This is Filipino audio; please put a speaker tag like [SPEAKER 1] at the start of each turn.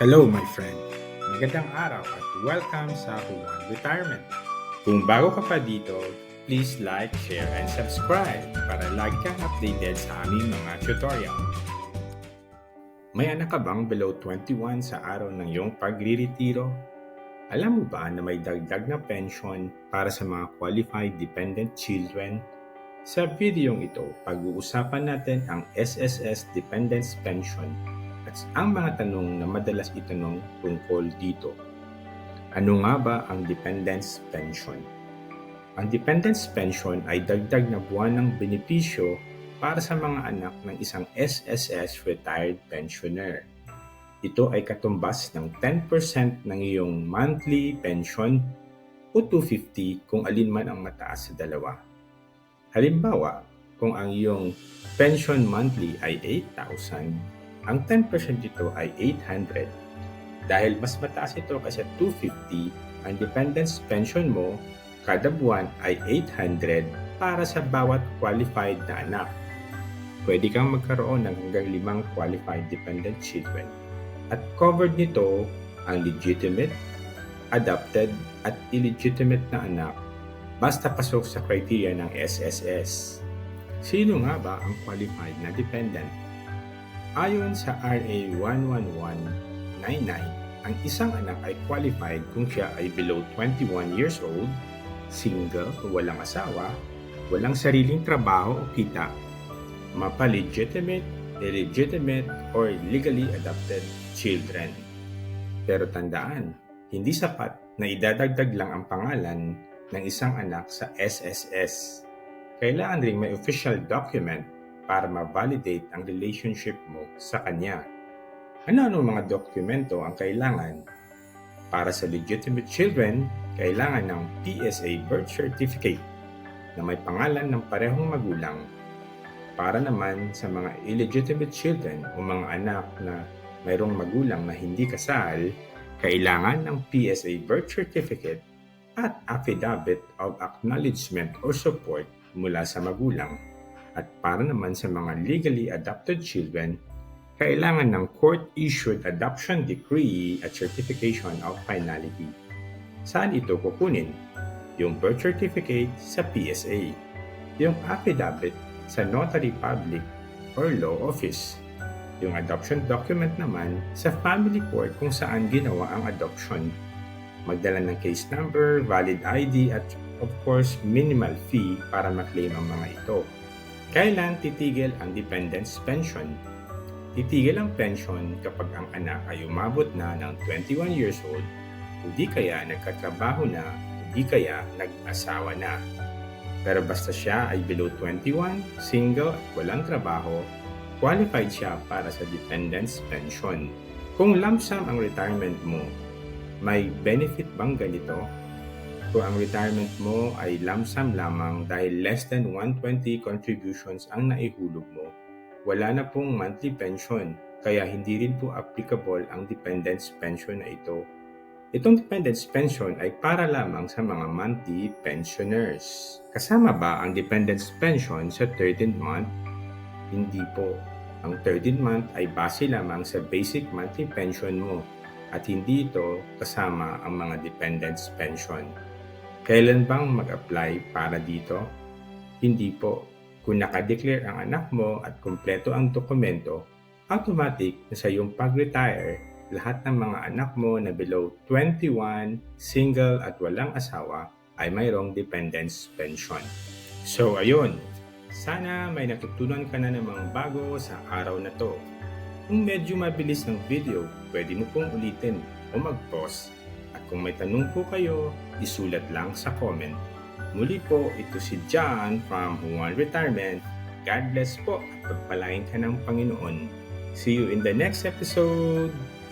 [SPEAKER 1] Hello my friend! Magandang araw at welcome sa Huwan Retirement. Kung bago ka pa dito, please like, share, and subscribe para lagi kang updated sa aming mga tutorial. May anak ka bang below 21 sa araw ng iyong pagriritiro? Alam mo ba na may dagdag na pension para sa mga qualified dependent children? Sa videong ito, pag-uusapan natin ang SSS Dependence Pension at ang mga tanong na madalas itanong tungkol dito. Ano nga ba ang dependence pension? Ang dependence pension ay dagdag na buwan ng benepisyo para sa mga anak ng isang SSS retired pensioner. Ito ay katumbas ng 10% ng iyong monthly pension o 250 kung alin man ang mataas sa dalawa. Halimbawa, kung ang iyong pension monthly ay 8,000, ang 10% dito ay 800. Dahil mas mataas ito kasi 250, ang dependence pension mo kada buwan ay 800 para sa bawat qualified na anak. Pwede kang magkaroon ng hanggang limang qualified dependent children. At covered nito ang legitimate, adopted, at illegitimate na anak basta pasok sa criteria ng SSS. Sino nga ba ang qualified na dependent? Ayon sa RA 11199, ang isang anak ay qualified kung siya ay below 21 years old, single walang asawa, walang sariling trabaho o kita, mapa-legitimate, illegitimate, or legally adopted children. Pero tandaan, hindi sapat na idadagdag lang ang pangalan ng isang anak sa SSS. Kailangan ring may official document para ma-validate ang relationship mo sa kanya. Ano-ano mga dokumento ang kailangan? Para sa legitimate children, kailangan ng PSA birth certificate na may pangalan ng parehong magulang. Para naman sa mga illegitimate children o mga anak na mayroong magulang na hindi kasal, kailangan ng PSA birth certificate at affidavit of acknowledgement or support mula sa magulang. At para naman sa mga legally adopted children, kailangan ng court-issued adoption decree at certification of finality. Saan ito kukunin? Yung birth certificate sa PSA, yung affidavit sa notary public or law office, yung adoption document naman sa family court kung saan ginawa ang adoption. Magdala ng case number, valid ID at of course minimal fee para maklaim ang mga ito. Kailan titigil ang dependence pension? Titigil ang pension kapag ang anak ay umabot na ng 21 years old, hindi kaya nagkatrabaho na, hindi kaya nag-asawa na. Pero basta siya ay below 21, single at walang trabaho, qualified siya para sa dependence pension. Kung lump sum ang retirement mo, may benefit bang ganito? Kung ang retirement mo ay lump sum lamang dahil less than 120 contributions ang naihulog mo, wala na pong monthly pension kaya hindi rin po applicable ang dependence pension na ito. Itong dependence pension ay para lamang sa mga monthly pensioners. Kasama ba ang dependence pension sa 13th month? Hindi po. Ang 13th month ay base lamang sa basic monthly pension mo at hindi ito kasama ang mga dependence pension. Kailan bang mag-apply para dito? Hindi po. Kung nakadeclare ang anak mo at kumpleto ang dokumento, automatic na sa iyong pag-retire, lahat ng mga anak mo na below 21, single at walang asawa ay mayroong dependence pension. So ayun, sana may natutunan ka na namang bago sa araw na to. Kung medyo mabilis ng video, pwede mo pong ulitin o mag-pause. Kung may tanong po kayo, isulat lang sa comment. Muli po, ito si John from Juan Retirement. God bless po at pagpalain ka ng Panginoon. See you in the next episode!